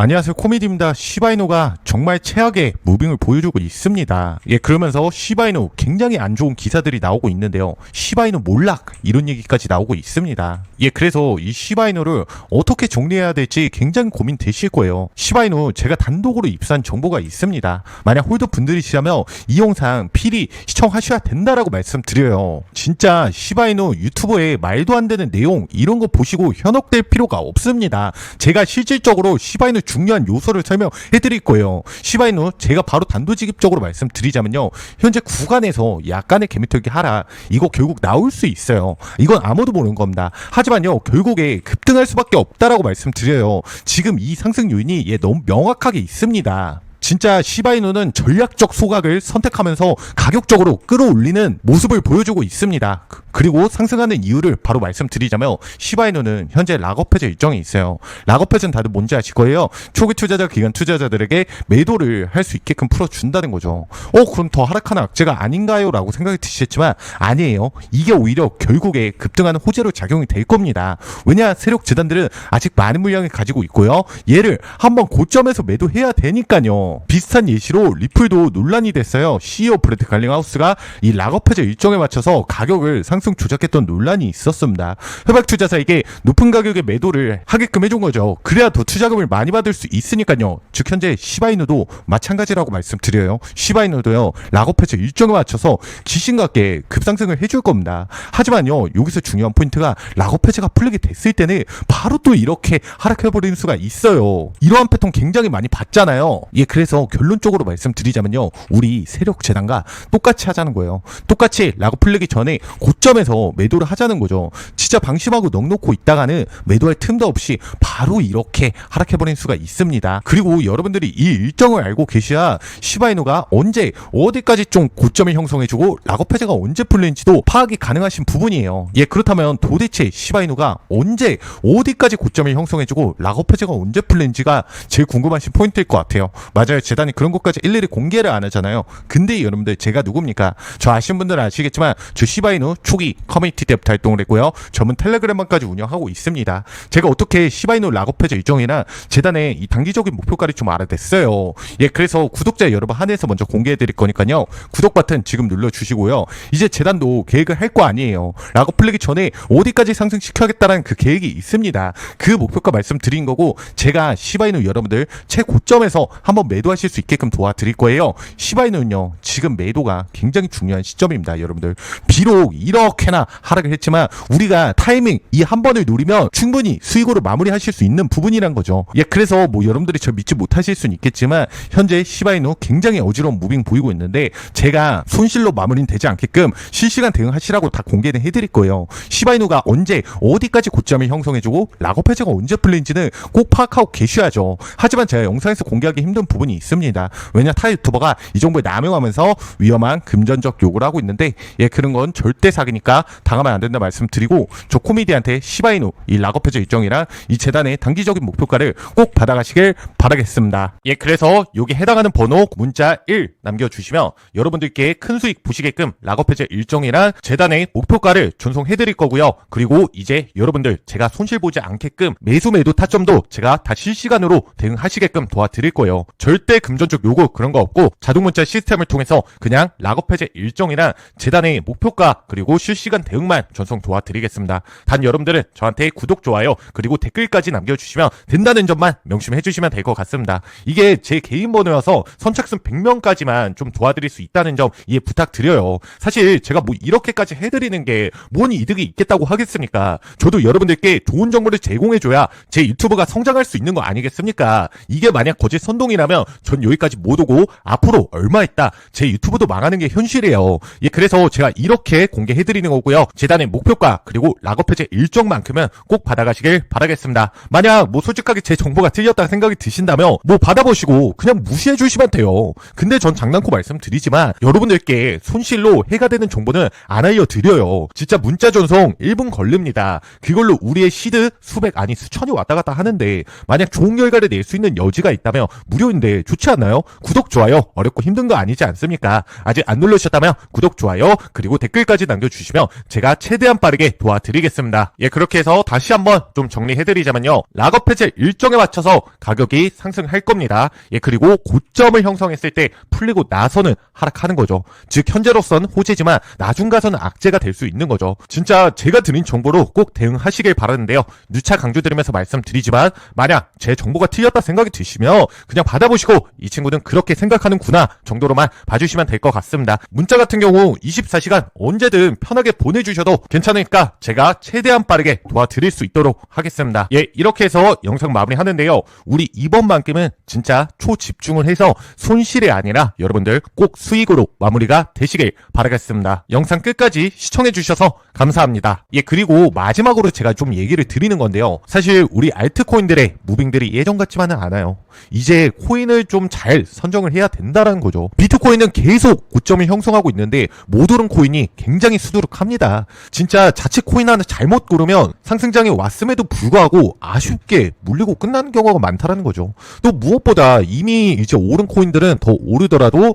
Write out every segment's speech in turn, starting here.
안녕하세요. 코미디입니다. 시바이노가 정말 최악의 무빙을 보여주고 있습니다. 예 그러면서 시바이노 굉장히 안 좋은 기사들이 나오고 있는데요. 시바이노 몰락! 이런 얘기까지 나오고 있습니다. 예 그래서 이 시바이노를 어떻게 정리해야 될지 굉장히 고민되실 거예요. 시바이노 제가 단독으로 입수한 정보가 있습니다. 만약 홀더 분들이시라면 이 영상 필히 시청하셔야 된다라고 말씀드려요. 진짜 시바이노 유튜버의 말도 안 되는 내용 이런 거 보시고 현혹될 필요가 없습니다. 제가 실질적으로 시바이노 중요한 요소를 설명해 드릴 거예요. 시바이노 제가 바로 단도직입적으로 말씀드리자면요. 현재 구간에서 약간의 개미털기 하라. 이거 결국 나올 수 있어요. 이건 아무도 모르는 겁니다. 하지만요. 결국에 급등할 수밖에 없다라고 말씀드려요. 지금 이 상승 요인이 예, 너무 명확하게 있습니다. 진짜 시바이누는 전략적 소각을 선택하면서 가격적으로 끌어올리는 모습을 보여주고 있습니다. 그- 그리고 상승하는 이유를 바로 말씀드리자면 시바이누는 현재 락업 해제 일정이 있어요. 락업 해제는 다들 뭔지 아실 거예요. 초기 투자자 기간 투자자들에게 매도를 할 수 있게끔 풀어준다는 거죠. 어 그럼 더 하락하는 악재가 아닌가요? 라고 생각이 드시겠지만 아니에요. 이게 오히려 결국에 급등하는 호재로 작용이 될 겁니다. 왜냐 세력 재단들은 아직 많은 물량을 가지고 있고요. 얘를 한번 고점에서 매도해야 되니까요. 비슷한 예시로 리플도 논란이 됐어요. CEO 브레드 갈링하우스가 이 락업 해제 일정에 맞춰서 가격을 상승 조작했던 논란이 있었습니다. 협약 투자사에게 높은 가격에 매도를 하게끔 해준 거죠. 그래야 더 투자금을 많이 받을 수 있으니까요. 즉 현재 시바이누도 마찬가지라고 말씀드려요. 시바이누도요. 락업 해제 일정에 맞춰서 귀신 같게 급상승을 해줄 겁니다. 하지만요. 여기서 중요한 포인트가 락업 해제가 풀리게 됐을 때는 바로 또 이렇게 하락해버리는 수가 있어요. 이러한 패턴 굉장히 많이 봤잖아요. 예, 그래서 결론적으로 말씀드리자면요. 우리 세력 재단과 똑같이 하자는 거예요. 똑같이 락업 풀리기 전에 고점에서 매도를 하자는 거죠. 진짜 방심하고 넉놓고 있다가는 매도할 틈도 없이 바로 이렇게 하락해버리는 수가 있습니다. 그리고 여러분들이 이 일정을 알고 계셔야 시바이노가 언제 어디까지 좀 고점을 형성해주고 락업 해제가 언제 풀리는지도 파악이 가능하신 부분이에요. 예, 그렇다면 도대체 시바이노가 언제 어디까지 고점을 형성해주고 락업 해제가 언제 풀리는지가 제일 궁금하신 포인트일 것 같아요. 맞아요. 재단이 그런 것까지 일일이 공개를 안 하잖아요. 근데 여러분들 제가 누굽니까? 저 아시는 분들은 아시겠지만 저 시바이노 초기 커뮤니티 때부터 활동을 했고요. 전문 텔레그램만까지 운영하고 있습니다. 제가 어떻게 시바이노 락업 해제 일정이나 재단의 이 단기적인 목표가를 좀 알아냈어요. 예, 그래서 구독자 여러분 한해서 먼저 공개해 드릴 거니까요. 구독 버튼 지금 눌러 주시고요. 이제 재단도 계획을 할 거 아니에요. 락업 풀리기 전에 어디까지 상승시켜야겠다라는 그 계획이 있습니다. 그 목표가 말씀드린 거고 제가 시바이노 여러분들 최고점에서 한번 매도 하실 수 있게끔 도와드릴 거예요. 시바이노는요. 지금 매도가 굉장히 중요한 시점입니다, 여러분들. 비록 이렇게나 하락을 했지만 우리가 타이밍 이 한 번을 노리면 충분히 수익으로 마무리하실 수 있는 부분이란 거죠. 예, 그래서 뭐 여러분들이 저 믿지 못하실 수는 있겠지만 현재 시바이노 굉장히 어지러운 무빙 보이고 있는데 제가 손실로 마무리는 되지 않게끔 실시간 대응하시라고 다 공개는 해드릴 거예요. 시바이노가 언제 어디까지 고점을 형성해주고 락업 해제가 언제 풀리는지는 꼭 파악하고 계셔야죠. 하지만 제가 영상에서 공개하기 힘든 부분이 있습니다. 왜냐 타 유튜버가 이 정보에 남용하면서 위험한 금전적 요구를 하고 있는데 예 그런 건 절대 사기니까 당하면 안 된다 말씀드리고 저 코미디한테 시바이노 이 락업 해제 일정이랑 이 재단의 단기적인 목표가를 꼭 받아가시길 바라겠습니다. 예 그래서 여기 해당하는 번호 문자 1 남겨주시면 여러분들께 큰 수익 보시게끔 락업 해제 일정이랑 재단의 목표가를 전송해드릴 거고요. 그리고 이제 여러분들 제가 손실 보지 않게끔 매수 매도 타점도 제가 다 실시간으로 대응하시게끔 도와드릴 거예요. 절대 금전적 요구 그런 거 없고 자동 문자 시스템을 통해서 그냥 락업 해제 일정이랑 재단의 목표가 그리고 실시간 대응만 전송 도와드리겠습니다. 단 여러분들은 저한테 구독 좋아요 그리고 댓글까지 남겨주시면 된다는 점만 명심해 주시면 될 것 같습니다. 이게 제 개인 번호여서 선착순 100명까지만 좀 도와드릴 수 있다는 점 이해 부탁드려요. 사실 제가 뭐 이렇게까지 해드리는 게 뭔 이득이 있겠다고 하겠습니까? 저도 여러분들께 좋은 정보를 제공해줘야 제 유튜브가 성장할 수 있는 거 아니겠습니까? 이게 만약 거짓 선동이라면 전 여기까지 못 오고 앞으로 얼마 있다 제 유튜브도 망하는 게 현실이에요. 예, 그래서 제가 이렇게 공개해드리는 거고요. 재단의 목표가 그리고 락업 해제 일정만큼은 꼭 받아가시길 바라겠습니다. 만약 뭐 솔직하게 제 정보가 틀렸다 생각이 드신다면 뭐 받아보시고 그냥 무시해 주시면 돼요. 근데 전 장난코 말씀드리지만 여러분들께 손실로 해가 되는 정보는 안 알려드려요. 진짜 문자 전송 1분 걸립니다. 그걸로 우리의 시드 수백 아니 수천이 왔다 갔다 하는데 만약 좋은 결과를 낼 수 있는 여지가 있다면 무료인데 게 좋지 않나요? 구독, 좋아요 어렵고 힘든 거 아니지 않습니까? 아직 안 누르셨다면 구독, 좋아요 그리고 댓글까지 남겨주시면 제가 최대한 빠르게 도와드리겠습니다. 예, 그렇게 해서 다시 한번 좀 정리해드리자면요. 락업 해제 일정에 맞춰서 가격이 상승할 겁니다. 예, 그리고 고점을 형성했을 때 풀리고 나서는 하락하는 거죠. 즉 현재로선 호재지만 나중 가서는 악재가 될 수 있는 거죠. 진짜 제가 드린 정보로 꼭 대응하시길 바라는데요. 누차 강조드리면서 말씀드리지만 만약 제 정보가 틀렸다 생각이 드시면 그냥 받아보시고 이 친구는 그렇게 생각하는구나 정도로만 봐주시면 될 것 같습니다. 문자 같은 경우 24시간 언제든 편하게 보내주셔도 괜찮으니까 제가 최대한 빠르게 도와드릴 수 있도록 하겠습니다. 예, 이렇게 해서 영상 마무리하는데요. 우리 이번만큼은 진짜 초집중을 해서 손실이 아니라 여러분들 꼭 수익으로 마무리가 되시길 바라겠습니다. 영상 끝까지 시청해주셔서 감사합니다. 예, 그리고 마지막으로 제가 좀 얘기를 드리는 건데요. 사실 우리 알트코인들의 무빙들이 예전 같지만은 않아요. 이제 코인을 좀 잘 선정을 해야 된다라는 거죠. 비트코인은 계속 고점을 형성하고 있는데 못 오른 코인이 굉장히 수두룩합니다. 진짜 자칫 코인 하나 잘못 고르면 상승장에 왔음에도 불구하고 아쉽게 물리고 끝나는 경우가 많다라는 거죠. 또 무엇보다 이미 이제 오른 코인들은 더 오르더라도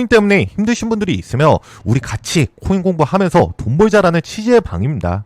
때문에 힘드신 분들이 있으면 우리 같이 코인 공부하면서 돈 벌자라는 취지의 방입니다.